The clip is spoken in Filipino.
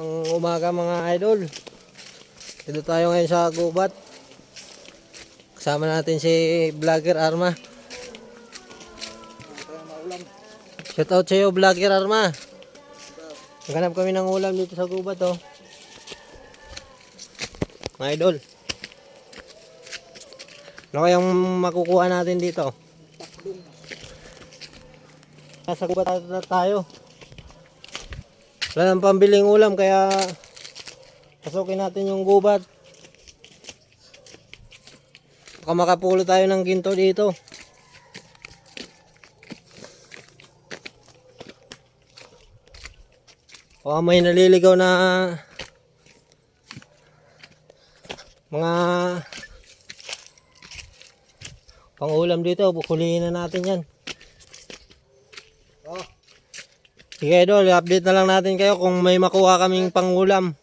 Ang umaga mga idol. Dito tayo ngayon sa gubat. Kasama natin si Vlogger Arma. Shout out sa iyo Vlogger Arma. Maghanap kami ng ulam dito sa gubat oh. Mga idol. Ano kayang makukuha natin dito? Nasa gubat tayo. Wala nang pambiling ulam kaya pasukin natin yung gubat. Baka makapulo tayo ng ginto dito. O may naliligaw na mga pangulam dito. Bukulihin na natin yan. Sige idol, update na lang natin kayo kung may makuha kaming pangulam.